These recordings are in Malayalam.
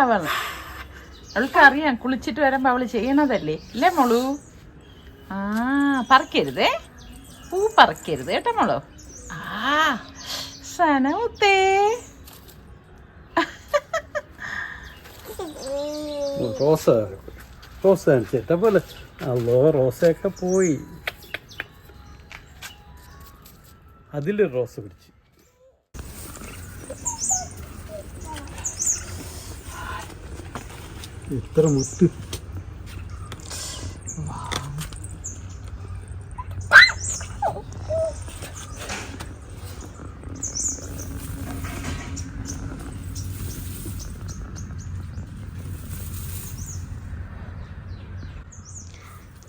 അവൾ. അവൾക്ക് അറിയാം കുളിച്ചിട്ട് വരുമ്പോ അവൾ ചെയ്യണതല്ലേ. ഇല്ലേ മോളു? ആ പറക്കരുതേ. പൂ പറക്കരുത് കേട്ടോ മോളോ. ആ സനമുത്തേ. റോസ. റോസ ചേട്ട പോലെ. അല്ലോ റോസയൊക്കെ പോയി. അതിൽ റോസ പിടിച്ച്. എത്ര മുത്ത്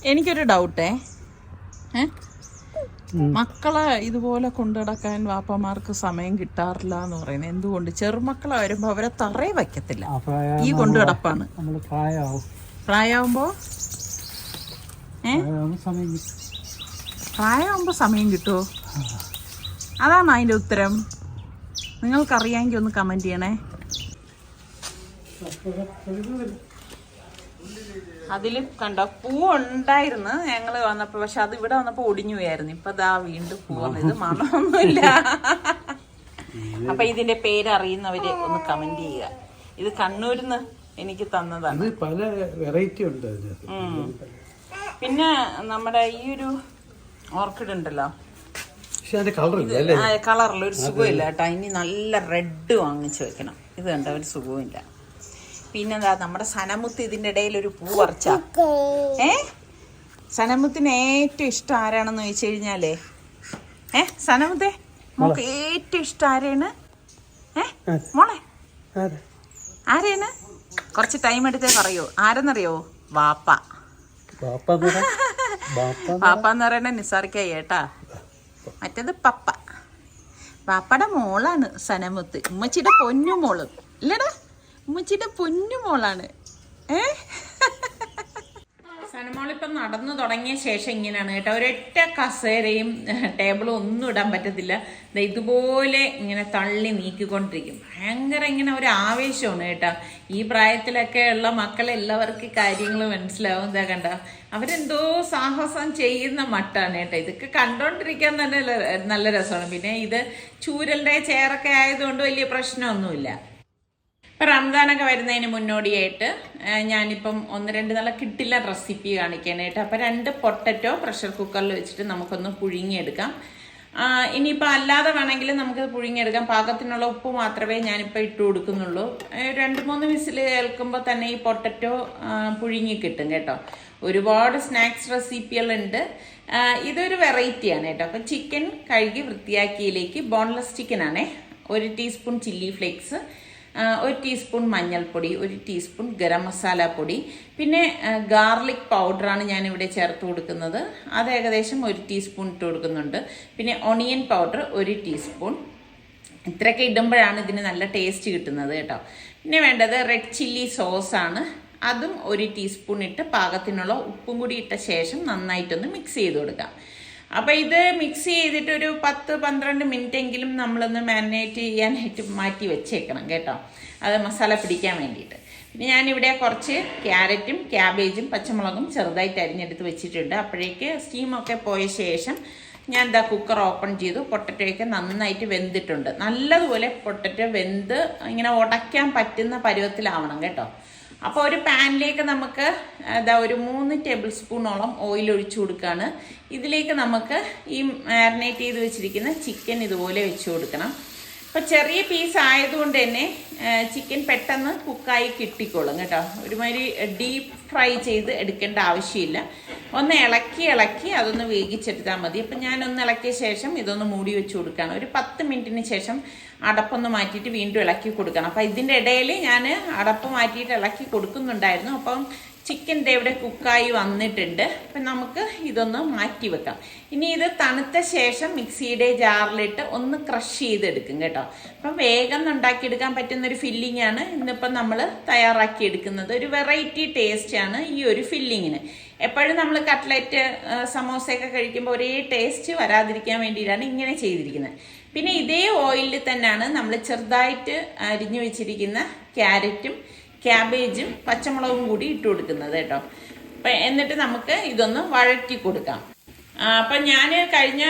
എനിക്കൊരു ഡൗട്ടേ ഏ. മക്കളെ ഇതുപോലെ കൊണ്ടുനടക്കാൻ വാപ്പമാർക്ക് സമയം കിട്ടാറില്ല എന്ന് പറയുന്നത് എന്തുകൊണ്ട്? ചെറുമക്കളെ വരുമ്പോ അവരെ തറയെ വയ്ക്കത്തില്ല. ഈ കൊണ്ടുനടപ്പാണ് പ്രായമാകുമ്പോ ഏ. പ്രായമാകുമ്പോ സമയം കിട്ടുമോ അതാണ് അതിന്റെ ഉത്തരം. നിങ്ങൾക്കറിയാമെങ്കിൽ ഒന്ന് കമന്റ് ചെയ്യണേ. അതിലും കണ്ടോ പൂ ഉണ്ടായിരുന്നു ഞങ്ങൾ വന്നപ്പോ പക്ഷെ അത് ഇവിടെ വന്നപ്പോ ഒടിഞ്ഞു പോയായിരുന്നു. ഇപ്പൊ ദാ വീണ്ടും പൂ വന്നത് മണമൊന്നുമില്ല. അപ്പൊ ഇതിന്റെ പേര് അറിയുന്നവര് ഒന്ന് കമന്റ് ചെയ്യുക. ഇത് കണ്ണൂരിന്ന് എനിക്ക് തന്നതാണ്. പല വെറൈറ്റി ഉണ്ട് പിന്നെ നമ്മുടെ ഈ ഒരു ഓർക്കിഡ് ഉണ്ടല്ലോ. കളറിൽ ഒരു സുഖമില്ല കേട്ടോ. ഇനി നല്ല റെഡ് വാങ്ങിച്ചു വെക്കണം. ഇത് കണ്ട ഒരു സുഖമില്ല പിന്നെന്താ നമ്മുടെ സനമുത്ത് ഇതിന്റെ ഇടയിൽ ഒരു പൂ പറിച്ച ഏ? സനമുത്തിന് ഏറ്റവും ഇഷ്ടം ആരാണെന്ന് ചോദിച്ചു കഴിഞ്ഞാലേ? ഏ? സനമുത്തെ? മോക്ക് ഏറ്റവും ഇഷ്ടം ആരെയാണ്? ഏ? മോളെ. ആരാ? ആരെയാണ്? കുറച്ച് ടൈം എടുത്തേ പറയൂ. ആരെന്നറിയോ? വാപ്പ. വാപ്പ എന്ന് പറയാ? ബാപ്പ പാപ്പ എന്ന് പറയുന്നത് നിസാർക്കായി ഏട്ടാ മറ്റേത് പപ്പ. പാപ്പയുടെ മോളാണ് സനമുത്ത്. ഉമ്മച്ചിയുടെ പൊന്നു മോൾ. ഇല്ലടാ. ഉമ്മച്ചിയുടെ പൊന്നു മോളാണ്. ഏ? സനമോളിപ്പം നടന്നു തുടങ്ങിയ ശേഷം ഇങ്ങനെയാണ് കേട്ടോ. ഒരൊറ്റ കസേരയും ടേബിളും ഒന്നും ഇടാൻ പറ്റത്തില്ല. ഇതുപോലെ ഇങ്ങനെ തള്ളി നീക്കിക്കൊണ്ടിരിക്കും. ഭയങ്കര ഇങ്ങനെ ഒരു ആവേശമാണ് കേട്ടോ. ഈ പ്രായത്തിലൊക്കെ ഉള്ള മക്കളെല്ലാവർക്കും കാര്യങ്ങൾ മനസ്സിലാവും. എന്താ കണ്ട? അവരെന്തോ സാഹസം ചെയ്യുന്ന മട്ടാണ് കേട്ടോ. ഇതൊക്കെ കണ്ടോണ്ടിരിക്കാൻ തന്നെ നല്ല രസമാണ്. പിന്നെ ഇത് ചൂരലിന്റെ ചെയറൊക്കെ ആയതുകൊണ്ട് വലിയ പ്രശ്നമൊന്നുമില്ല. ഇപ്പം റംസാനൊക്കെ വരുന്നതിന് മുന്നോടിയായിട്ട് ഞാനിപ്പം ഒന്ന് രണ്ട് നല്ല കിട്ടില്ല റെസിപ്പി കാണിക്കാനായിട്ട്. അപ്പം രണ്ട് പൊട്ടറ്റോ പ്രഷർ കുക്കറിൽ വെച്ചിട്ട് നമുക്കൊന്ന് പുഴുങ്ങിയെടുക്കാം. ഇനിയിപ്പോൾ അല്ലാതെ വേണമെങ്കിൽ നമുക്ക് പുഴുങ്ങിയെടുക്കാം. പാകത്തിനുള്ള ഉപ്പ് മാത്രമേ ഞാനിപ്പോൾ ഇട്ട് കൊടുക്കുന്നുള്ളൂ. രണ്ട് മൂന്ന് വിസിൽ കേൾക്കുമ്പോൾ തന്നെ ഈ പൊട്ടറ്റോ പുഴുങ്ങി കിട്ടും കേട്ടോ. ഒരുപാട് സ്നാക്സ് റെസിപ്പികളുണ്ട്. ഇതൊരു വെറൈറ്റിയാണ് കേട്ടോ. അപ്പം ചിക്കൻ കഴുകി വൃത്തിയാക്കിയിലേക്ക് ബോൺലെസ് ചിക്കനാണേ. ഒരു ടീസ്പൂൺ ചില്ലി ഫ്ലേക്സ് ഒരു ടീസ്പൂൺ മഞ്ഞൾപ്പൊടി ഒരു ടീസ്പൂൺ ഗരം മസാല പൊടി പിന്നെ ഗാർലിക് പൗഡറാണ് ഞാനിവിടെ ചേർത്ത് കൊടുക്കുന്നത്. അത് ഏകദേശം ഒരു ടീസ്പൂൺ ഇട്ട് കൊടുക്കുന്നുണ്ട്. പിന്നെ ഒണിയൻ പൗഡർ ഒരു ടീസ്പൂൺ ഇത്രയൊക്കെ ഇടുമ്പോഴാണ് ഇതിന് നല്ല ടേസ്റ്റ് കിട്ടുന്നത് കേട്ടോ. പിന്നെ വേണ്ടത് റെഡ് ചില്ലി സോസാണ് അതും ഒരു ടീസ്പൂൺ ഇട്ട് പാകത്തിനുള്ള ഉപ്പും കൂടി ഇട്ട ശേഷം നന്നായിട്ടൊന്ന് മിക്സ് ചെയ്ത് കൊടുക്കാം. അപ്പോൾ ഇത് മിക്സ് ചെയ്തിട്ട് ഒരു പത്ത് പന്ത്രണ്ട് മിനിറ്റ് എങ്കിലും നമ്മളൊന്ന് മാരിനേറ്റ് ചെയ്യാനായിട്ട് മാറ്റി വെച്ചേക്കണം കേട്ടോ. അത് മസാല പിടിക്കാൻ വേണ്ടിയിട്ട്. പിന്നെ ഞാനിവിടെ കുറച്ച് ക്യാരറ്റും ക്യാബേജും പച്ചമുളകും ചെറുതായിട്ട് അരിഞ്ഞെടുത്ത് വെച്ചിട്ടുണ്ട്. അപ്പോഴേക്ക് സ്റ്റീമൊക്കെ പോയ ശേഷം ഞാൻ എന്താ കുക്കർ ഓപ്പൺ ചെയ്തു. പൊട്ടറ്റോയൊക്കെ നന്നായിട്ട് വെന്തിട്ടുണ്ട്. നല്ലതുപോലെ പൊട്ടറ്റോ വെന്ത് ഇങ്ങനെ ഉടയ്ക്കാൻ പറ്റുന്ന പരുവത്തിലാവണം കേട്ടോ. അപ്പോൾ ഒരു പാനിലേക്ക് നമുക്ക് അതാ ഒരു മൂന്ന് ടേബിൾ സ്പൂണോളം ഓയിൽ ഒഴിച്ചു കൊടുക്കുകയാണ് ഇതിലേക്ക് നമുക്ക് ഈ മാരിനേറ്റ് ചെയ്ത് വെച്ചിരിക്കുന്ന ചിക്കൻ ഇതുപോലെ വെച്ച് കൊടുക്കണം. അപ്പോൾ ചെറിയ പീസ് ആയതുകൊണ്ട് തന്നെ ചിക്കൻ പെട്ടെന്ന് കുക്കായി കിട്ടിക്കോളും കേട്ടോ. ഒരുമാതിരി ഡീപ്പ് ഫ്രൈ ചെയ്ത് എടുക്കേണ്ട ആവശ്യമില്ല. ഒന്ന് ഇളക്കി ഇളക്കി അതൊന്ന് വേവിച്ചെടുത്താൽ മതി. അപ്പം ഞാനൊന്ന് ഇളക്കിയ ശേഷം ഇതൊന്ന് മൂടി വെച്ച് കൊടുക്കണം. ഒരു പത്ത് മിനിറ്റിന് ശേഷം അടപ്പൊന്ന് മാറ്റിയിട്ട് വീണ്ടും ഇളക്കി കൊടുക്കണം. അപ്പം ഇതിന്റെ ഇടയിൽ ഞാൻ അടപ്പ് മാറ്റിയിട്ട് ഇളക്കി കൊടുക്കുന്നുണ്ടായിരുന്നു. അപ്പം ചിക്കൻ ദേ ഇവിടെ കുക്കായി വന്നിട്ടുണ്ട്. അപ്പം നമുക്ക് ഇതൊന്ന് മാറ്റി വെക്കാം. ഇനി ഇത് തണുത്ത ശേഷം മിക്സിയുടെ ജാറിലിട്ട് ഒന്ന് ക്രഷ് ചെയ്തെടുക്കും കേട്ടോ. അപ്പം വേഗം ഉണ്ടാക്കിയെടുക്കാൻ പറ്റുന്ന ഒരു ഫില്ലിംഗ് ആണ്. ഇന്നിപ്പം നമ്മൾ തയ്യാറാക്കി എടുക്കുന്നത് ഒരു വെറൈറ്റി ടേസ്റ്റ് ആണ് ഈ ഒരു ഫില്ലിങ്ങിന് എപ്പോഴും നമ്മൾ കട്ട്ലറ്റ് സമോസയൊക്കെ കഴിക്കുമ്പോൾ ഒരേ ടേസ്റ്റ് വരാതിരിക്കാൻ വേണ്ടിയിട്ടാണ് ഇങ്ങനെ ചെയ്തിരിക്കുന്നത്. പിന്നെ ഇതേ ഓയിലിൽ തന്നെയാണ് നമ്മൾ ചെറുതായിട്ട് അരിഞ്ഞു വെച്ചിരിക്കുന്ന ക്യാരറ്റും ക്യാബേജും പച്ചമുളകും കൂടി ഇട്ട് കൊടുക്കുന്നത് കേട്ടോ. അപ്പം എന്നിട്ട് നമുക്ക് ഇതൊന്ന് വഴറ്റി കൊടുക്കാം. അപ്പം ഞാൻ കഴിഞ്ഞ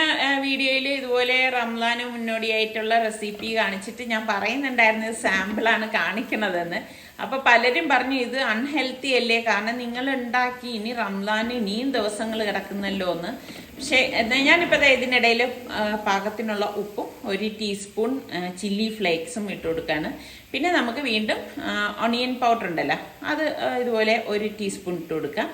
വീഡിയോയിൽ ഇതുപോലെ റംലാന് മുന്നോടിയായിട്ടുള്ള റെസിപ്പി കാണിച്ചിട്ട് ഞാൻ പറയുന്നുണ്ടായിരുന്നു ഇത് സാമ്പിളാണ് കാണിക്കണതെന്ന്. അപ്പൊ പലരും പറഞ്ഞു ഇത് അൺഹെൽത്തി അല്ലേ? കാരണം നിങ്ങൾ ഉണ്ടാക്കി ഇനി റംലാന് ഇനിയും ദിവസങ്ങൾ കിടക്കുന്നല്ലോ എന്ന്. പക്ഷേ ഞാനിപ്പോ ഇതിനിടയിൽ പാകത്തിനുള്ള ഉപ്പും ഒരു ടീസ്പൂൺ ചില്ലി ഫ്ലേക്സും ഇട്ട് കൊടുക്കുകയാണ് പിന്നെ നമുക്ക് വീണ്ടും ഒണിയൻ പൗഡർ ഉണ്ടല്ലോ അത് ഇതുപോലെ ഒരു ടീസ്പൂൺ ഇട്ട് കൊടുക്കാം.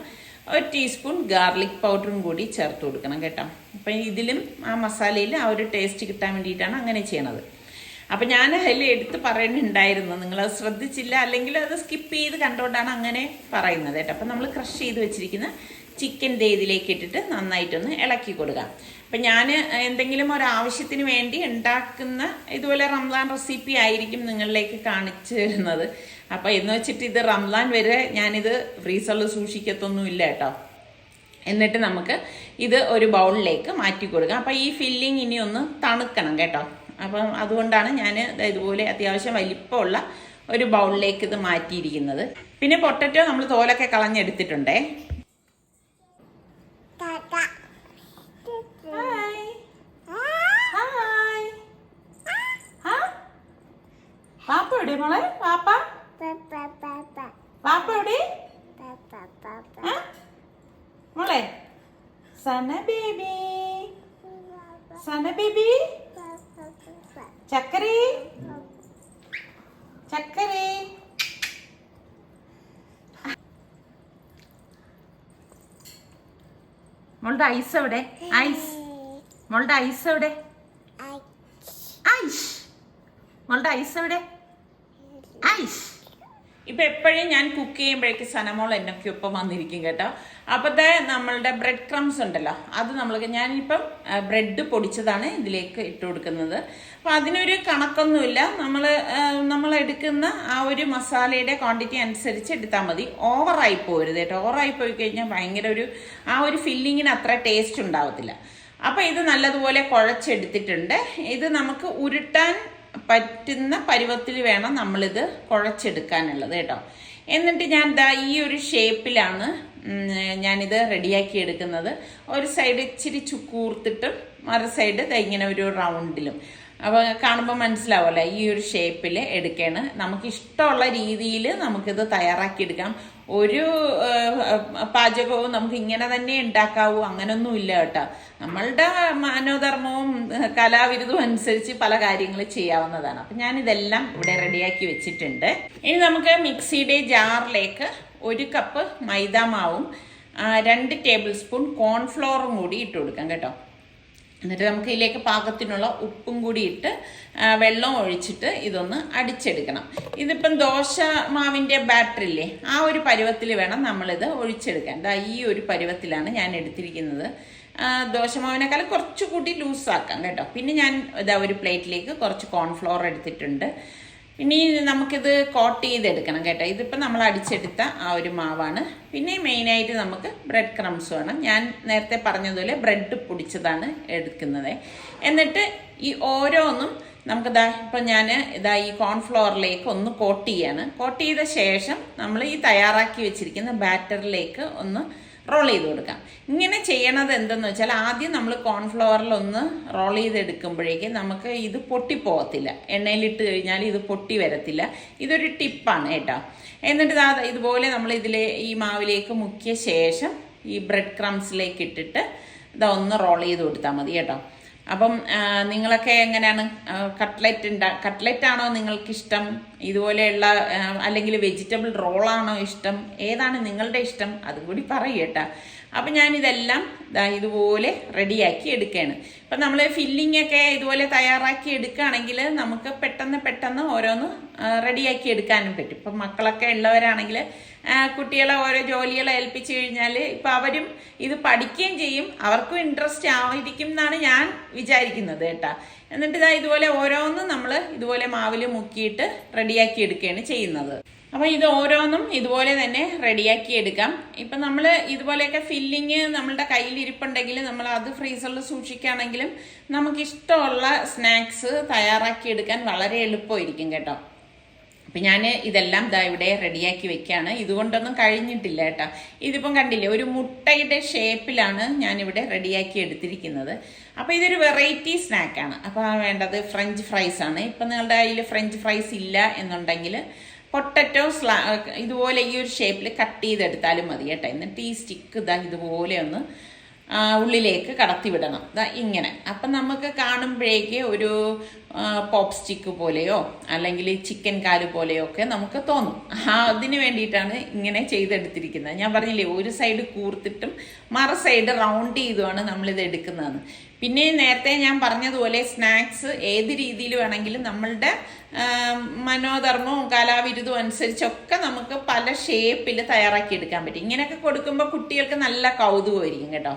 ഒരു ടീസ്പൂൺ ഗാർലിക് പൗഡറും കൂടി ചേർത്ത് കൊടുക്കണം കേട്ടോ. അപ്പം ഇതിലും ആ മസാലയിൽ ആ ഒരു ടേസ്റ്റ് കിട്ടാൻ വേണ്ടിയിട്ടാണ് അങ്ങനെ ചെയ്യണത്. അപ്പം ഞാൻ അതിൽ എടുത്ത് പറയുന്നുണ്ടായിരുന്നു നിങ്ങളത് ശ്രദ്ധിച്ചില്ല അല്ലെങ്കിൽ അത് സ്കിപ്പ് ചെയ്ത് കണ്ടുകൊണ്ടാണ് അങ്ങനെ പറയുന്നത് കേട്ടോ. അപ്പം നമ്മൾ ക്രഷ് ചെയ്ത് വെച്ചിരിക്കുന്ന ചിക്കൻ ഇതിലേക്ക് ഇട്ടിട്ട് നന്നായിട്ടൊന്ന് ഇളക്കി കൊടുക്കാം. അപ്പം ഞാൻ എന്തെങ്കിലും ഒരു ആവശ്യത്തിന് വേണ്ടി ഉണ്ടാക്കുന്ന ഇതുപോലെ റംസാൻ റെസിപ്പി ആയിരിക്കും നിങ്ങളിലേക്ക് കാണിച്ചു തരുന്നത്. അപ്പം എന്ന് വെച്ചിട്ട് ഇത് റംസാൻ വരെ ഞാനിത് ഫ്രീസറിൽ സൂക്ഷിക്കത്തൊന്നുമില്ല കേട്ടോ. എന്നിട്ട് നമുക്ക് ഇത് ഒരു ബൗളിലേക്ക് മാറ്റി കൊടുക്കാം. അപ്പം ഈ ഫില്ലിംഗ് ഇനി ഒന്ന് തണുക്കണം കേട്ടോ. അപ്പം അതുകൊണ്ടാണ് ഞാൻ ഇതുപോലെ അത്യാവശ്യം വലിപ്പമുള്ള ഒരു ബൗളിലേക്ക് ഇത് മാറ്റിയിരിക്കുന്നത്. പിന്നെ പൊട്ടറ്റോ നമ്മൾ തോലൊക്കെ കളഞ്ഞെടുത്തിട്ടുണ്ടേ. പാപ്പ എവിടെ മോളെ? പാപ്പ? എവിടെ? മോളെ? സന ബേബി. സന ബേബി? ചക്കരേ. ചക്കരി. മോളുടെ ഐസ് എവിടെ? ഐസ്. മോളുടെ ഐസ് എവിടെ? ഐസ് മോളുടെ ഐസ് എവിടെ? ഐസ് ഇപ്പൊ എപ്പോഴും ഞാൻ കുക്ക് ചെയ്യുമ്പോഴേക്ക് സനമോൾ എന്നൊക്കെ ഒപ്പം വന്നിരിക്കും കേട്ടോ. അപ്പത്തെ നമ്മളുടെ ബ്രെഡ് ക്രംസ് ഉണ്ടല്ലോ അത് നമ്മൾ ഞാനിപ്പം ബ്രെഡ് പൊടിച്ചതാണ് ഇതിലേക്ക് ഇട്ട് കൊടുക്കുന്നത്. അപ്പം അതിനൊരു കണക്കൊന്നുമില്ല. നമ്മൾ നമ്മൾ എടുക്കുന്ന ആ ഒരു മസാലയുടെ ക്വാണ്ടിറ്റി അനുസരിച്ച് എടുത്താൽ മതി. ഓവറായി പോരുത് കേട്ടോ. ഓവറായി പോയി കഴിഞ്ഞാൽ ഭയങ്കര ഒരു ആ ഒരു ഫില്ലിങ്ങിന് അത്ര ടേസ്റ്റ് ഉണ്ടാവത്തില്ല. അപ്പോൾ ഇത് നല്ലതുപോലെ കുഴച്ചെടുത്തിട്ടുണ്ട്. ഇത് നമുക്ക് ഉരുട്ടാൻ പറ്റുന്ന പരുവത്തിൽ വേണം നമ്മളിത് കുഴച്ചെടുക്കാനുള്ളത് കേട്ടോ. എന്നിട്ട് ഞാൻ ദാ ഈ ഒരു ഷേപ്പിലാണ് ഞാനിത് റെഡിയാക്കി എടുക്കുന്നത്. ഒരു സൈഡ് ഇച്ചിരി ചുക്കൂർത്തിട്ടും മറു സൈഡ് ഇങ്ങനെ ഒരു റൗണ്ടിലും. അപ്പോൾ കാണുമ്പോൾ മനസ്സിലാവുമല്ലോ ഈ ഒരു ഷേപ്പിൽ എടുക്കുകയാണ് നമുക്ക് ഇഷ്ടമുള്ള രീതിയിൽ നമുക്കിത് തയ്യാറാക്കിയെടുക്കാം. ഒരു പാചകവും നമുക്ക് ഇങ്ങനെ തന്നെ ഉണ്ടാക്കാവൂ അങ്ങനൊന്നും ഇല്ല കേട്ടോ. നമ്മളുടെ മനോധർമ്മവും കലാവിരുദ്ധവും അനുസരിച്ച് പല കാര്യങ്ങൾ ചെയ്യാവുന്നതാണ്. അപ്പം ഞാനിതെല്ലാം ഇവിടെ റെഡിയാക്കി വെച്ചിട്ടുണ്ട്. ഇനി നമുക്ക് മിക്സിയുടെ ജാറിലേക്ക് ഒരു കപ്പ് മൈദാമാവും മാവും രണ്ട് ടേബിൾ സ്പൂൺ കോൺഫ്ലോറും കൂടി ഇട്ട് കൊടുക്കാം കേട്ടോ. എന്നിട്ട് നമുക്ക് ഇതിലേക്ക് പാകത്തിനുള്ള ഉപ്പും കൂടി ഇട്ട് വെള്ളം ഒഴിച്ചിട്ട് ഇതൊന്ന് അടിച്ചെടുക്കണം. ഇതിപ്പം ദോശ മാവിന്റെ ബാറ്ററില്ലേ ആ ഒരു പരുവത്തിൽ വേണം നമ്മളിത് ഒഴിച്ചെടുക്കാൻ. ദാ ഈ ഒരു പരുവത്തിലാണ് ഞാൻ എടുത്തിരിക്കുന്നത്. ദോശമാവിനേക്കാൾ കുറച്ചുകൂടി ലൂസാക്കാം കേട്ടോ. പിന്നെ ഞാൻ ഇതാ ഒരു പ്ലേറ്റിലേക്ക് കുറച്ച് കോൺഫ്ലോർ എടുത്തിട്ടുണ്ട്. ഇനി നമുക്കിത് കോട്ട് ചെയ്തെടുക്കണം കേട്ടോ. ഇതിപ്പോൾ നമ്മൾ അടിച്ചെടുത്ത ആ ഒരു മാവാണ്. പിന്നെ മെയിനായിട്ട് നമുക്ക് ബ്രെഡ് ക്രംസ് വേണം. ഞാൻ നേരത്തെ പറഞ്ഞതുപോലെ ബ്രെഡ് പൊടിച്ചതാണ് എടുക്കുന്നത്. എന്നിട്ട് ഈ ഓരോന്നും നമുക്ക് ഇതാ ഇപ്പം ഞാൻ ഇതാ ഈ കോൺഫ്ലോറിലേക്ക് ഒന്ന് കോട്ട് ചെയ്യാണ്. കോട്ട് ചെയ്ത ശേഷം നമ്മൾ ഈ തയ്യാറാക്കി വെച്ചിരിക്കുന്ന ബാറ്ററിലേക്ക് ഒന്ന് റോൾ ചെയ്ത് കൊടുക്കാം. ഇങ്ങനെ ചെയ്യണത് എന്തെന്ന് വെച്ചാൽ ആദ്യം നമ്മൾ കോൺഫ്ലവറിൽ ഒന്ന് റോൾ ചെയ്തെടുക്കുമ്പോഴേക്കും നമുക്ക് ഇത് പൊട്ടിപ്പോകത്തില്ല എണ്ണയിലിട്ട് കഴിഞ്ഞാൽ ഇത് പൊട്ടി വരത്തില്ല. ഇതൊരു ടിപ്പാണ് കേട്ടോ. എന്നിട്ട് ഇതുപോലെ നമ്മൾ ഇതിലെ ഈ മാവിലേക്ക് മുക്കിയ ശേഷം ഈ ബ്രെഡ് ക്രംസിലേക്ക് ഇട്ടിട്ട് ഇതൊന്ന് റോൾ ചെയ്ത് കൊടുത്താൽ മതി കേട്ടോ. അപ്പം നിങ്ങളൊക്കെ എങ്ങനെയാണ്? കട്ട്ലറ്റ് ഉണ്ടാ കട്ട്ലറ്റ് ആണോ നിങ്ങൾക്ക് ഇഷ്ടം ഇതുപോലെയുള്ള അല്ലെങ്കിൽ വെജിറ്റബിൾ റോളാണോ ഇഷ്ടം? ഏതാണ് നിങ്ങളുടെ ഇഷ്ടം? അതും കൂടി പറയട്ടാ അപ്പം ദാ ഇതുപോലെ റെഡിയാക്കി എടുക്കുകയാണ് ഇപ്പം നമ്മൾ ഫില്ലിംഗ് ഒക്കെ ഇതുപോലെ തയ്യാറാക്കി എടുക്കുകയാണെങ്കിൽ നമുക്ക് പെട്ടെന്ന് പെട്ടെന്ന് ഓരോന്ന് റെഡിയാക്കി എടുക്കാനും പറ്റും. ഇപ്പം മക്കളൊക്കെ ഉള്ളവരാണെങ്കിൽ കുട്ടികളെ ഓരോ ജോലികളെ ഏൽപ്പിച്ചു കഴിഞ്ഞാൽ ഇപ്പം അവരും ഇത് പഠിക്കുകയും ചെയ്യും. അവർക്കും ഇൻട്രസ്റ്റ് ആയിരിക്കും എന്നാണ് ഞാൻ വിചാരിക്കുന്നത് കേട്ടോ. എന്നിട്ട് ഇതാ ഇതുപോലെ ഓരോന്നും നമ്മൾ ഇതുപോലെ മാവിൽ മുക്കിയിട്ട് റെഡിയാക്കി എടുക്കുകയാണ് ചെയ്യുന്നത്. അപ്പോൾ ഇത് ഓരോന്നും ഇതുപോലെ തന്നെ റെഡിയാക്കി എടുക്കാം. ഇപ്പം നമ്മൾ ഇതുപോലെയൊക്കെ ഫില്ലിങ് നമ്മളുടെ കയ്യിൽ ഇരിപ്പുണ്ടെങ്കിൽ നമ്മൾ അത് ഫ്രീസറിൽ സൂക്ഷിക്കുകയാണെങ്കിലും നമുക്ക് ഇഷ്ടമുള്ള സ്നാക്സ് തയ്യാറാക്കി എടുക്കാൻ വളരെ എളുപ്പമായിരിക്കും കേട്ടോ. അപ്പം ഞാൻ ഇതെല്ലാം ദാ ഇവിടെ റെഡിയാക്കി വെക്കുകയാണ് ഇതുകൊണ്ടൊന്നും കഴിഞ്ഞിട്ടില്ല കേട്ടോ. ഇതിപ്പം കണ്ടില്ലേ ഒരു മുട്ടയുടെ ഷേപ്പിലാണ് ഞാനിവിടെ റെഡിയാക്കി എടുത്തിരിക്കുന്നത്. അപ്പോൾ ഇതൊരു വെറൈറ്റി സ്നാക്കാണ്. അപ്പോൾ വേണ്ടത് ഫ്രഞ്ച് ഫ്രൈസ് ആണ്. ഇപ്പം നിങ്ങളുടെ കയ്യിൽ ഫ്രഞ്ച് ഫ്രൈസ് ഇല്ല എന്നുണ്ടെങ്കിൽ പൊട്ടറ്റോ സ്ലാ ഇതുപോലെ ഈ ഒരു ഷേപ്പിൽ കട്ട് ചെയ്തെടുത്താലും മതി കേട്ടോ. എന്നിട്ട് ഈ സ്റ്റിക്ക് ഇതാ ഇതുപോലെ ഒന്ന് ഉള്ളിലേക്ക് കടത്തിവിടണം. ഇങ്ങനെ. അപ്പം നമുക്ക് കാണുമ്പോഴേക്ക് ഒരു പോപ്പ് സ്റ്റിക്ക് പോലെയോ അല്ലെങ്കിൽ ചിക്കൻ കാൽ പോലെയോ ഒക്കെ നമുക്ക് തോന്നും. അതിന് വേണ്ടിയിട്ടാണ് ഇങ്ങനെ ചെയ്തെടുത്തിരിക്കുന്നത്. ഞാൻ പറഞ്ഞില്ലേ ഒരു സൈഡ് കൂർത്തിട്ടും മറു സൈഡ് റൗണ്ട് ചെയ്തുമാണ് നമ്മളിത് എടുക്കുന്നതെന്ന്. പിന്നെ നേരത്തെ ഞാൻ പറഞ്ഞതുപോലെ സ്നാക്സ് ഏത് രീതിയിൽ വേണമെങ്കിലും നമ്മളുടെ മനോധർമ്മവും കലാവിരുദ്ധവും അനുസരിച്ചൊക്കെ നമുക്ക് പല ഷേപ്പിൽ തയ്യാറാക്കി എടുക്കാൻ പറ്റും. ഇങ്ങനെയൊക്കെ കൊടുക്കുമ്പോൾ കുട്ടികൾക്ക് നല്ല കൗതുകമായിരിക്കും കേട്ടോ.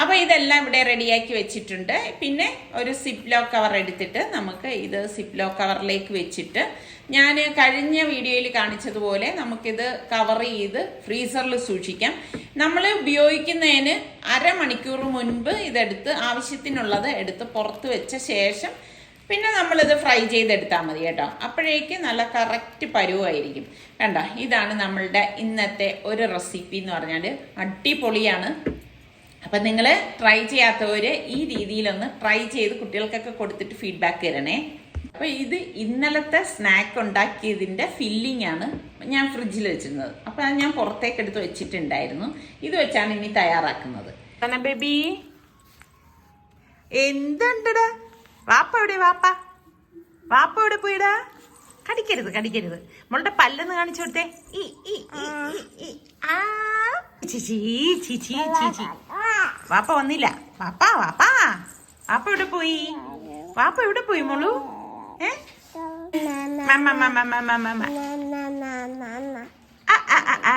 അപ്പോൾ ഇതെല്ലാം ഇവിടെ റെഡിയാക്കി വെച്ചിട്ടുണ്ട്. പിന്നെ ഒരു സിപ്ലോ കവർ എടുത്തിട്ട് നമുക്ക് ഇത് സിപ്ലോ കവറിലേക്ക് വെച്ചിട്ട് ഞാൻ കഴിഞ്ഞ വീഡിയോയിൽ കാണിച്ചതുപോലെ നമുക്കിത് കവർ ചെയ്ത് ഫ്രീസറിൽ സൂക്ഷിക്കാം. നമ്മൾ ഉപയോഗിക്കുന്നതിന് അരമണിക്കൂർ മുൻപ് ഇതെടുത്ത് ആവശ്യത്തിനുള്ളത് എടുത്ത് പുറത്ത് വെച്ച ശേഷം പിന്നെ നമ്മളിത് ഫ്രൈ ചെയ്തെടുത്താൽ മതി കേട്ടോ. അപ്പോഴേക്ക് നല്ല കറക്റ്റ് പരുവായിരിക്കും. കണ്ട? ഇതാണ് നമ്മളുടെ ഇന്നത്തെ ഒരു റെസിപ്പി എന്ന് പറഞ്ഞാൽ അടിപൊളിയാണ്. അപ്പം നിങ്ങൾ ട്രൈ ചെയ്യാത്തവർ ഈ രീതിയിലൊന്ന് ട്രൈ ചെയ്ത് കുട്ടികൾക്കൊക്കെ കൊടുത്തിട്ട് ഫീഡ്ബാക്ക് തരണേ. അപ്പോൾ ഇത് ഇന്നലത്തെ സ്നാക്ക് ഉണ്ടാക്കിയതിന്റെ ഫില്ലിംഗ് ആണ് ഞാൻ ഫ്രിഡ്ജിൽ വെച്ചിരുന്നത്. അപ്പോൾ അത് ഞാൻ പുറത്തേക്ക് എടുത്ത് വെച്ചിട്ടുണ്ടായിരുന്നു. ഇത് വെച്ചാണ് ഇനി തയ്യാറാക്കുന്നത്. ബേബി. എന്തുണ്ടടാ? വാപ്പ എവിടെ? വാപ്പ. വാപ്പ എവിടെ പോയിടാ? കടിക്കരുത് കടിക്കരുത്. മോളുടെ പല്ലെന്ന് കാണിച്ചു കൊടുത്തേ. വാപ്പ വന്നില്ല. വാപ്പ വാപ്പ. വാപ്പ എവിടെ പോയി? വാപ്പ എവിടെ പോയി മോളു? ഏ? മമ്മ മമ്മ മമ്മ മമ്മ ആ ആ ആ ആ.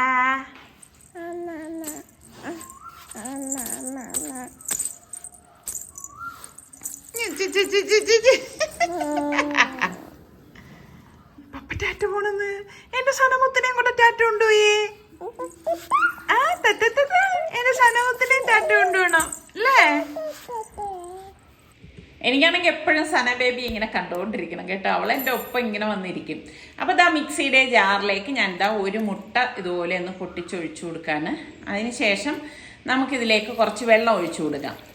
എന്റെ സനമുത്തിനെയും കൂടെ ടാറ്റ കൊണ്ടുപോയേ. ആ. എന്റെ സനമുത്തിനെയും ടാറ്റ കൊണ്ടുപോകണം അല്ലേ? എനിക്കാണെങ്കിൽ എപ്പോഴും സന ബേബി ഇങ്ങനെ കണ്ടുകൊണ്ടിരിക്കണം കേട്ടോ. അവൾ എന്റെ ഒപ്പം ഇങ്ങനെ വന്നിരിക്കും. അപ്പോൾ ഇതാ മിക്സിയുടെ ജാറിലേക്ക് ഞാൻ ദാ ഒരു മുട്ട ഇതുപോലെ ഒന്ന് പൊട്ടിച്ചൊഴിച്ചു കൊടുക്കാണ്. അതിന് ശേഷം നമുക്കിതിലേക്ക് കുറച്ച് വെള്ളം ഒഴിച്ചു കൊടുക്കാം.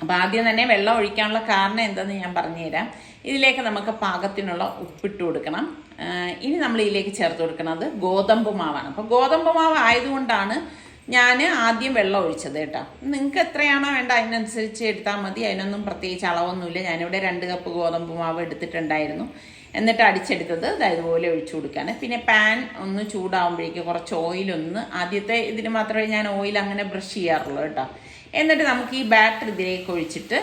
അപ്പോൾ ആദ്യം തന്നെ വെള്ളം ഒഴിക്കാനുള്ള കാരണം എന്താണെന്ന് ഞാൻ പറഞ്ഞുതരാം. ഇതിലേക്ക് നമുക്ക് പാകത്തിനുള്ള ഉപ്പിട്ട് കൊടുക്കണം. ഇനി നമ്മൾ ഇതിലേക്ക് ചേർത്ത് കൊടുക്കുന്നത് ഗോതമ്പ് മാവാണ്. അപ്പോൾ ഗോതമ്പ് മാവ് ആയതുകൊണ്ടാണ് ഞാൻ ആദ്യം വെള്ളം ഒഴിച്ചത് കേട്ടോ. നിങ്ങൾക്ക് എത്രയാണോ വേണ്ട അതിനനുസരിച്ച് എടുത്താൽ മതി. അതിനൊന്നും പ്രത്യേകിച്ച് അളവൊന്നുമില്ല. ഞാനിവിടെ രണ്ട് കപ്പ് ഗോതമ്പ് മാവ് എടുത്തിട്ടുണ്ടായിരുന്നു. എന്നിട്ട് അടിച്ചെടുത്തത് ഇതുപോലെ ഒഴിച്ചു കൊടുക്കാണ് പിന്നെ പാൻ ഒന്ന് ചൂടാവുമ്പോഴേക്കും കുറച്ച് ഓയിലൊന്ന് ആദ്യത്തെ ഇതിന് മാത്രമേ ഞാൻ ഓയിൽ അങ്ങനെ ബ്രഷ് ചെയ്യാറുള്ളൂ കേട്ടോ. എന്നിട്ട് നമുക്ക് ഈ ബാറ്റർ ഇതിലേക്ക് ഒഴിച്ചിട്ട്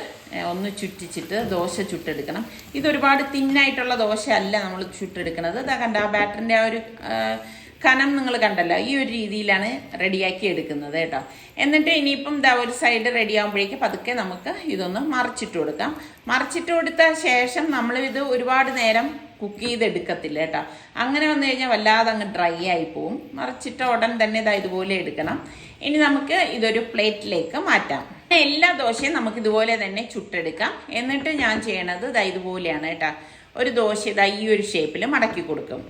ഒന്ന് ചുറ്റിച്ചിട്ട് ദോശ ചുട്ടെടുക്കണം. ഇതൊരുപാട് തിന്നായിട്ടുള്ള ദോശയല്ല നമ്മൾ ചുട്ടെടുക്കുന്നത്. ഇതാ കണ്ട ആ ബാറ്ററിന്റെ ആ ഒരു കനം നിങ്ങൾ കണ്ടല്ലോ. ഈ ഒരു രീതിയിലാണ് റെഡിയാക്കി എടുക്കുന്നത് കേട്ടോ. എന്നിട്ട് ഇനിയിപ്പം ഇതാ ഒരു സൈഡ് റെഡി ആകുമ്പോഴേക്ക് പതുക്കെ നമുക്ക് ഇതൊന്ന് മറിച്ചിട്ട് കൊടുക്കാം. മറിച്ചിട്ട് കൊടുത്ത ശേഷം നമ്മൾ ഇത് ഒരുപാട് നേരം കുക്ക് ചെയ്തെടുക്കത്തില്ല കേട്ടോ. അങ്ങനെ വന്നു കഴിഞ്ഞാൽ വല്ലാതെ അങ്ങ് ഡ്രൈ ആയി പോവും. മറിച്ചിട്ട് ഉടൻ തന്നെ ഇതാ ഇതുപോലെ എടുക്കണം. ഇനി നമുക്ക് ഇതൊരു പ്ലേറ്റിലേക്ക് മാറ്റാം. എല്ലാ ദോശയും നമുക്ക് ഇതുപോലെ തന്നെ ചുട്ടെടുക്കാം. എന്നിട്ട് ഞാൻ ചെയ്യണത് ഇതാ ഇതുപോലെയാണ് കേട്ടോ. ഒരു ദോശ ഇതാ ഈ ഒരു ഷേപ്പിൽ മടക്കി കൊടുക്കും.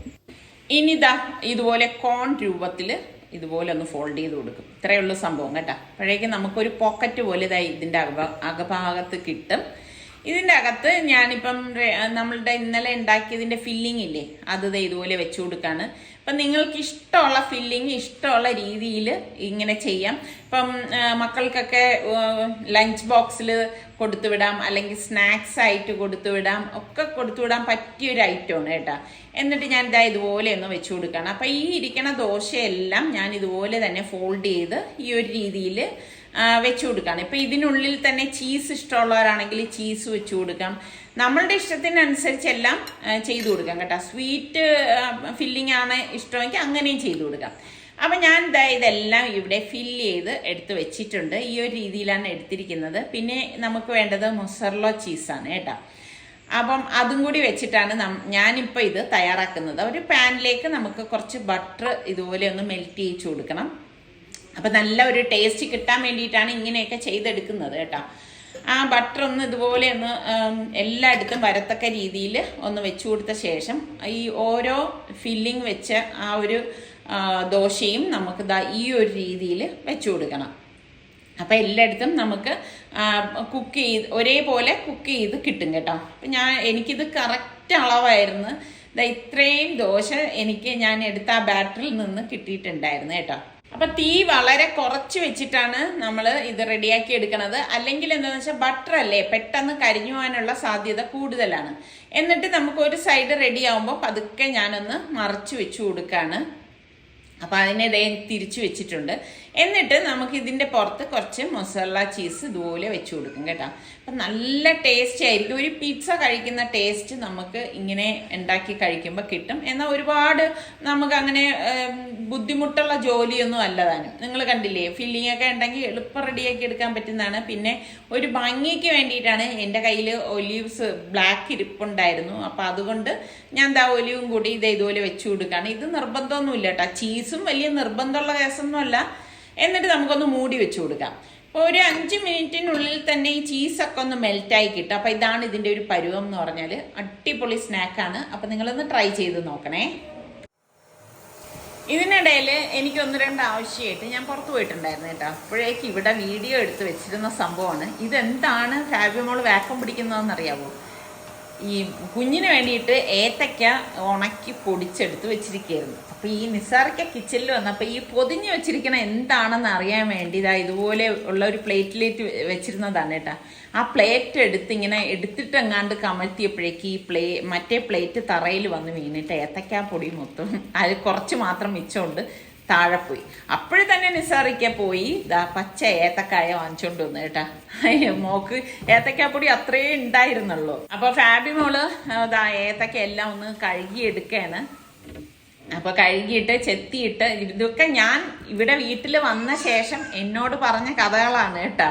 ഇനി ഇതാ ഇതുപോലെ കോൺ രൂപത്തിൽ ഇതുപോലെ ഒന്ന് ഫോൾഡ് ചെയ്ത് കൊടുക്കും. ഇത്രയേ ഉള്ളൂ സംഭവം കേട്ടോ. അപ്പോഴേക്കും നമുക്കൊരു പോക്കറ്റ് പോലെ ഇതായി ഇതിന്റെ അക അകഭാഗത്ത് കിട്ടും. ഇതിന്റെ അകത്ത് ഞാനിപ്പം നമ്മളുടെ ഇന്നലെ ഉണ്ടാക്കിയതിന്റെ ഫില്ലിംഗ് ഇല്ലേ? അത് ഇതുപോലെ വെച്ചു കൊടുക്കാണ്. അപ്പം നിങ്ങൾക്ക് ഇഷ്ടമുള്ള ഫില്ലിംഗ് ഇഷ്ടമുള്ള രീതിയിൽ ഇങ്ങനെ ചെയ്യാം. ഇപ്പം മക്കൾക്കൊക്കെ ലഞ്ച് ബോക്സിൽ കൊടുത്തുവിടാം അല്ലെങ്കിൽ സ്നാക്സ് ആയിട്ട് കൊടുത്തുവിടാം ഒക്കെ കൊടുത്തുവിടാൻ പറ്റിയ ഒരു ഐറ്റമാണ് കേട്ടോ. എന്നിട്ട് ഞാൻ ഇതാ ഇതുപോലെ ഒന്ന് വെച്ചു കൊടുക്കണം. അപ്പം ഈ ഇരിക്കണ ദോശയെല്ലാം ഞാൻ ഇതുപോലെ തന്നെ ഫോൾഡ് ചെയ്ത് ഈ ഒരു രീതിയിൽ വെച്ചു കൊടുക്കുകയാണ് ഇപ്പം ഇതിനുള്ളിൽ തന്നെ ചീസ് ഇഷ്ടമുള്ളവരാണെങ്കിൽ ചീസ് വെച്ചു കൊടുക്കാം. നമ്മളുടെ ഇഷ്ടത്തിനനുസരിച്ചെല്ലാം എല്ലാം ചെയ്തു കൊടുക്കാം കേട്ടോ. സ്വീറ്റ് ഫില്ലിംഗ് ആണ് ഇഷ്ടമെങ്കിൽ അങ്ങനെയും ചെയ്തു കൊടുക്കാം. അപ്പം ഞാൻ ദാ ഇതെല്ലാം ഇവിടെ ഫില്ല് ചെയ്ത് എടുത്ത് വെച്ചിട്ടുണ്ട്. ഈ ഒരു രീതിയിലാണ് എടുത്തിരിക്കുന്നത്. പിന്നെ നമുക്ക് വേണ്ടത് മൊസറലോ ചീസാണ് കേട്ടോ. അപ്പം അതും കൂടി വെച്ചിട്ടാണ് ഞാനിപ്പോൾ ഇത് തയ്യാറാക്കുന്നത്. ഒരു പാനിലേക്ക് നമുക്ക് കുറച്ച് ബട്ടർ ഇതുപോലെ ഒന്ന് മെൽറ്റ് ചെയ്യിച്ചു കൊടുക്കണം. അപ്പം നല്ല ഒരു ടേസ്റ്റ് കിട്ടാൻ വേണ്ടിയിട്ടാണ് ഇങ്ങനെയൊക്കെ ചെയ്തെടുക്കുന്നത് കേട്ടോ. ആ ബട്ടർ ഒന്ന് ഇതുപോലെ ഒന്ന് എല്ലായിടത്തും വരത്തക്ക രീതിയിൽ ഒന്ന് വെച്ചു കൊടുത്ത ശേഷം ഈ ഓരോ ഫില്ലിംഗ് വെച്ച ആ ഒരു ദോശയും നമുക്ക് ദാ ഈ ഒരു രീതിയിൽ വെച്ചു കൊടുക്കണം. അപ്പം എല്ലായിടത്തും നമുക്ക് കുക്ക് ചെയ്ത് ഒരേപോലെ കുക്ക് ചെയ്ത് കിട്ടും കേട്ടോ. അപ്പം ഞാൻ എനിക്കിത് കറക്റ്റ് അളവായിരുന്നു. ഇത്രയും ദോശ എനിക്ക് ഞാൻ എടുത്ത ആ ബാറ്ററിൽ നിന്ന് കിട്ടിയിട്ടുണ്ടായിരുന്നു കേട്ടോ. അപ്പം തീ വളരെ കുറച്ച് വെച്ചിട്ടാണ് നമ്മൾ ഇത് റെഡിയാക്കി എടുക്കുന്നത് അല്ലെങ്കിൽ എന്താണെന്ന് വെച്ചാൽ ബട്ടർ അല്ലേ പെട്ടെന്ന് കരിഞ്ഞു പോകാനുള്ള സാധ്യത കൂടുതലാണ്. എന്നിട്ട് നമുക്ക് ഒരു സൈഡ് റെഡി ആകുമ്പോൾ പതുക്കെ ഞാനൊന്ന് മറച്ചു വെച്ചു കൊടുക്കുകയാണ് അപ്പോൾ അതിനെ തിരിച്ചു വെച്ചിട്ടുണ്ട്. എന്നിട്ട് നമുക്ക് ഇതിന്റെ പുറത്ത് കുറച്ച് മൊസറല ചീസ് ഇതുപോലെ വെച്ച് കൊടുക്കും കേട്ടോ. അപ്പം നല്ല ടേസ്റ്റ് ആയിരിക്കും. ഒരു പിസ്സ കഴിക്കുന്ന ടേസ്റ്റ് നമുക്ക് ഇങ്ങനെ ഉണ്ടാക്കി കഴിക്കുമ്പോൾ കിട്ടും. എന്നാൽ ഒരുപാട് നമുക്ക് അങ്ങനെ ബുദ്ധിമുട്ടുള്ള ജോലിയൊന്നും അല്ല താനും. നിങ്ങൾ കണ്ടില്ലേ ഫില്ലിംഗ് ഒക്കെ ഉണ്ടെങ്കിൽ എളുപ്പ റെഡിയാക്കി എടുക്കാൻ പറ്റുന്നതാണ്. പിന്നെ ഒരു ഭംഗിക്ക് വേണ്ടിയിട്ടാണ് എന്റെ കയ്യിൽ ഒലീവ്സ് ബ്ലാക്ക് ഇരിപ്പുണ്ടായിരുന്നു അപ്പം അതുകൊണ്ട് ഞാൻ ദാ ഒലിവും കൂടി ഇത് ഇതുപോലെ വെച്ച് കൊടുക്കുകയാണ്. ഇത് നിർബന്ധമൊന്നുമില്ല കേട്ടോ. ചീസും വലിയ നിർബന്ധമുള്ള കേസൊന്നുമല്ല എന്നിട്ട് നമുക്കൊന്ന് മൂടി വെച്ച് കൊടുക്കാം. അപ്പോൾ ഒരു അഞ്ച് മിനിറ്റിനുള്ളിൽ തന്നെ ഈ ചീസൊക്കെ ഒന്ന് മെൽറ്റായി കിട്ടും. അപ്പോൾ ഇതാണ് ഇതിന്റെ ഒരു പരുവം എന്ന് പറഞ്ഞാൽ അടിപൊളി സ്നാക്കാണ് അപ്പോൾ നിങ്ങളൊന്ന് ട്രൈ ചെയ്ത് നോക്കണേ. ഇതിനിടയിൽ എനിക്ക് ഒന്ന് രണ്ട് ആവശ്യമായിട്ട് ഞാൻ പുറത്ത് പോയിട്ടുണ്ടായിരുന്നു കേട്ടോ. അപ്പോഴേക്ക് ഇവിടെ വീഡിയോ എടുത്ത് വെച്ചിരുന്ന സംഭവമാണ്. ഇതെന്താണ്? ഫാബിമോൾ വാക്കം പിടിക്കുന്നതെന്ന് അറിയാമോ ഈ കുഞ്ഞിന് വേണ്ടിയിട്ട് ഏത്തക്ക ഉണക്കി പൊടിച്ചെടുത്ത് വെച്ചിരിക്കുകയായിരുന്നു. അപ്പോൾ ഈ നിസാറയ്ക്ക കിച്ചണിൽ വന്നപ്പോൾ ഈ പൊതിഞ്ഞ് വെച്ചിരിക്കണ എന്താണെന്ന് അറിയാൻ വേണ്ടി ഇതാ ഇതുപോലെ ഉള്ള ഒരു പ്ലേറ്റിലേക്ക് വെച്ചിരുന്നതാണ് കേട്ടോ. ആ പ്ലേറ്റ് എടുത്ത് ഇങ്ങനെ എടുത്തിട്ട് എങ്ങാണ്ട് കമഴ്ത്തിയപ്പോഴേക്ക് ഈ പ്ലേ മറ്റേ പ്ലേറ്റ് തറയിൽ വന്ന് വീണിട്ട് ഏത്തയ്ക്ക പൊടി മൊത്തം അത് കുറച്ച് മാത്രം മിച്ചമുണ്ട്. താഴെ പോയി അപ്പോഴും തന്നെ നിസാറിക്ക പോയി. ദാ പച്ച ഏത്തക്കായ വാങ്ങിച്ചോണ്ട് വന്നു കേട്ടാ. മോക്ക് ഏത്തക്കാപ്പൊടി അത്രേ ഉണ്ടായിരുന്നുള്ളൂ. അപ്പൊ ഫാബി മോൾ ദാ ഏത്തക്ക എല്ലാം ഒന്ന് കഴുകി എടുക്കാണ് അപ്പൊ കഴുകിയിട്ട് ചെത്തിയിട്ട് ഇതൊക്കെ ഞാൻ ഇവിടെ വീട്ടിൽ വന്ന ശേഷം എന്നോട് പറഞ്ഞ കഥകളാണ് കേട്ടാ.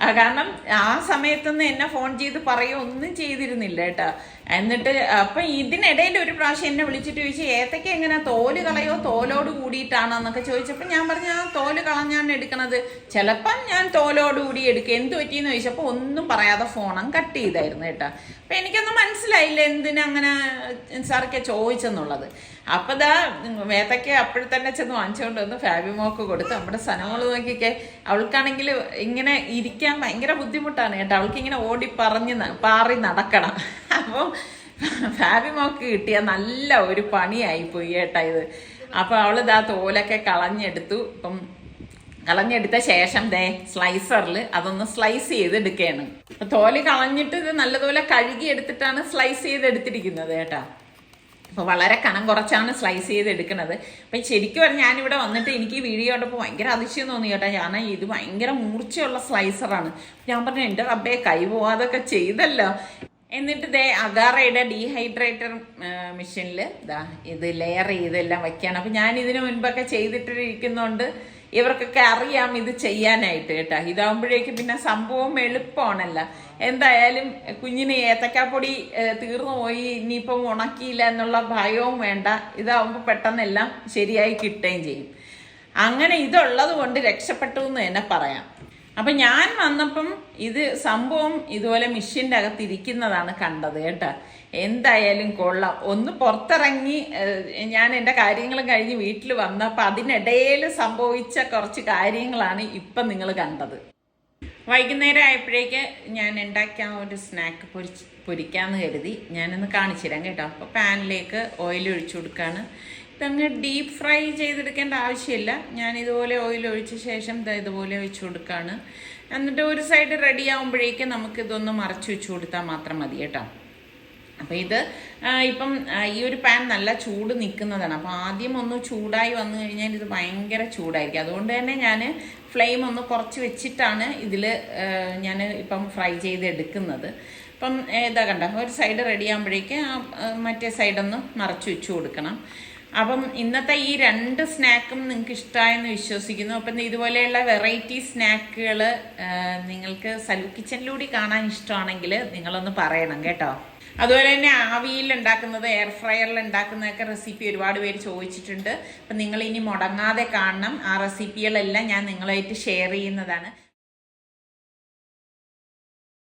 കാരണം ആ സമയത്തൊന്നും എന്നെ ഫോൺ ചെയ്ത് പറയുക ഒന്നും ചെയ്തിരുന്നില്ല കേട്ടാ. എന്നിട്ട് അപ്പൊ ഇതിനിടയിൽ ഒരു പ്രാവശ്യം എന്നെ വിളിച്ചിട്ട് ചോദിച്ചു ഏത്തക്ക എങ്ങനെ? തോൽ കളയോ? തോലോട് കൂടിയിട്ടാണോ എന്നൊക്കെ ചോദിച്ചപ്പോൾ ഞാൻ പറഞ്ഞു ആ തോൽ കളഞ്ഞാണ് എടുക്കണത്. ചിലപ്പം ഞാൻ തോലോട് കൂടി എടുക്കുക എന്ത് പറ്റിയെന്ന് ചോദിച്ചപ്പോൾ ഒന്നും പറയാതെ ഫോണും കട്ട് ചെയ്തായിരുന്നു കേട്ടാ. അപ്പൊ എനിക്കൊന്നും മനസ്സിലായില്ല എന്തിനങ്ങനെ സാറൊക്കെ ചോദിച്ചെന്നുള്ളത്. അപ്പൊ ദാ വേത്തക്ക അപ്പോഴും തന്നെ ചെന്ന് വാങ്ങിച്ചുകൊണ്ട് വന്ന് ഫാബിമോക്ക് കൊടുത്ത് നമ്മുടെ സ്ഥലങ്ങൾ നോക്കിയൊക്കെ അവൾക്കാണെങ്കിൽ ഇങ്ങനെ ഇരിക്കാൻ ഭയങ്കര ബുദ്ധിമുട്ടാണ് കേട്ടോ. അവൾക്ക് ഇങ്ങനെ ഓടി പറഞ്ഞ് പാറി നടക്കണം. അപ്പോൾ ഫാബിമോക്ക് കിട്ടിയ നല്ല ഒരു പണിയായി പോയി കേട്ടാ ഇത്. അപ്പൊ അവൾ ഇതാ തോലൊക്കെ കളഞ്ഞെടുത്തു. ഇപ്പം കളഞ്ഞെടുത്ത ശേഷം ദേ സ്ലൈസറിൽ അതൊന്ന് സ്ലൈസ് ചെയ്ത് എടുക്കുകയാണ് അപ്പൊ തോൽ കളഞ്ഞിട്ട് ഇത് നല്ലതുപോലെ കഴുകി എടുത്തിട്ടാണ് സ്ലൈസ് ചെയ്ത് എടുത്തിരിക്കുന്നത് കേട്ടോ. അപ്പോൾ വളരെ കനം കുറച്ചാണ് സ്ലൈസ് ചെയ്ത് എടുക്കുന്നത് അപ്പം ശരിക്കും ഞാനിവിടെ വന്നിട്ട് എനിക്ക് ഈ വീഡിയോ കണ്ടപ്പോൾ ഭയങ്കര അതിശയം തോന്നി കേട്ടോ. ഞാൻ ഇത് ഭയങ്കര മൂർച്ചയുള്ള സ്ലൈസറാണ്. ഞാൻ പറഞ്ഞു എന്റെ റബ്ബേ കൈ പോവാതൊക്കെ ചെയ്തല്ലോ. എന്നിട്ട് ദേ അഗാറയുടെ ഡീഹൈഡ്രേറ്റർ മെഷീനിൽ ഇതാ ഇത് ലെയർ ചെയ്തെല്ലാം വയ്ക്കുകയാണ് അപ്പം ഞാൻ ഇതിനു മുൻപൊക്കെ ചെയ്തിട്ടിരിക്കുന്നതുകൊണ്ട് ഇവർക്കൊക്കെ അറിയാം ഇത് ചെയ്യാനായിട്ട് കേട്ടോ. ഇതാകുമ്പോഴേക്ക് പിന്നെ സംഭവം എളുപ്പമാണല്ലോ. എന്തായാലും കുഞ്ഞിന് ഏത്തക്കാപ്പൊടി തീർന്നു പോയി ഇനിയിപ്പം ഉണക്കിയില്ല എന്നുള്ള ഭയവും വേണ്ട. ഇതാവുമ്പോൾ പെട്ടെന്നെല്ലാം ശരിയായി കിട്ടുകയും ചെയ്യും. അങ്ങനെ ഇതുള്ളത് കൊണ്ട് രക്ഷപ്പെട്ടു എന്ന് തന്നെ പറയാം. അപ്പം ഞാൻ വന്നപ്പം ഇത് സംഭവം ഇതുപോലെ മിഷ്യന്റെ അകത്ത് ഇരിക്കുന്നതാണ് കണ്ടത് കേട്ടോ. എന്തായാലും കൊള്ളാം. ഒന്ന് പുറത്തിറങ്ങി ഞാൻ എന്റെ കാര്യങ്ങളും കഴിഞ്ഞ് വീട്ടിൽ വന്നപ്പോൾ അതിനിടയിൽ സംഭവിച്ച കുറച്ച് കാര്യങ്ങളാണ് ഇപ്പം നിങ്ങൾ കണ്ടത്. വൈകുന്നേരം ആയപ്പോഴേക്ക് ഞാൻ ഉണ്ടാക്കിയ ഒരു സ്നാക്ക് പൊരിച്ച് പൊരിക്കാമെന്ന് കരുതി. ഞാനൊന്ന് കാണിച്ചു തരാം കേട്ടോ. അപ്പോൾ പാനിലേക്ക് ഓയിൽ ഒഴിച്ചു കൊടുക്കുകയാണ് ഇതങ്ങ് ഡീപ്പ് ഫ്രൈ ചെയ്തെടുക്കേണ്ട ആവശ്യമില്ല. ഞാൻ ഇതുപോലെ ഓയിൽ ഒഴിച്ച ശേഷം ഇതുപോലെ വെച്ച് കൊടുക്കുകയാണ് എന്നിട്ട് ഒരു സൈഡ് റെഡി ആകുമ്പോഴേക്കും നമുക്ക് ഇതൊന്ന് മറച്ച് വെച്ച് കൊടുത്താൽ മാത്രം മതി കേട്ടോ. അപ്പോൾ ഇത് ഇപ്പം ഈ ഒരു പാൻ നല്ല ചൂട് നിൽക്കുന്നതാണ്. അപ്പോൾ ആദ്യം ഒന്ന് ചൂടായി വന്നു കഴിഞ്ഞാൽ ഇത് ഭയങ്കര ചൂടായിരിക്കും. അതുകൊണ്ട് തന്നെ ഞാൻ ഫ്ലെയിം ഒന്ന് കുറച്ച് വെച്ചിട്ടാണ് ഇതിൽ ഞാൻ ഇപ്പം ഫ്രൈ ചെയ്ത് എടുക്കുന്നത് അപ്പം ഇതാ കണ്ട ഒരു സൈഡ് റെഡി ആകുമ്പോഴേക്ക് മറ്റേ സൈഡൊന്ന് മറച്ച് വെച്ച് കൊടുക്കണം. അപ്പം ഇന്നത്തെ ഈ രണ്ട് സ്നാക്കും നിങ്ങൾക്ക് ഇഷ്ടമായെന്ന് വിശ്വസിക്കുന്നു. അപ്പം ഇതുപോലെയുള്ള വെറൈറ്റി സ്നാക്കുകൾ നിങ്ങൾക്ക് സലു കിച്ചണിലൂടെ കാണാൻ ഇഷ്ടമാണെങ്കിൽ നിങ്ങളൊന്ന് പറയണം കേട്ടോ. അതുപോലെ തന്നെ ആവിയിൽ ഉണ്ടാക്കുന്നത് എയർ ഫ്രയറിൽ ഉണ്ടാക്കുന്നതൊക്കെ റെസിപ്പി ഒരുപാട് പേര് ചോദിച്ചിട്ടുണ്ട്. അപ്പം നിങ്ങൾ ഇനി മുടങ്ങാതെ കാണണം. ആ റെസിപ്പികളെല്ലാം ഞാൻ നിങ്ങളായിട്ട് ഷെയർ ചെയ്യുന്നതാണ്.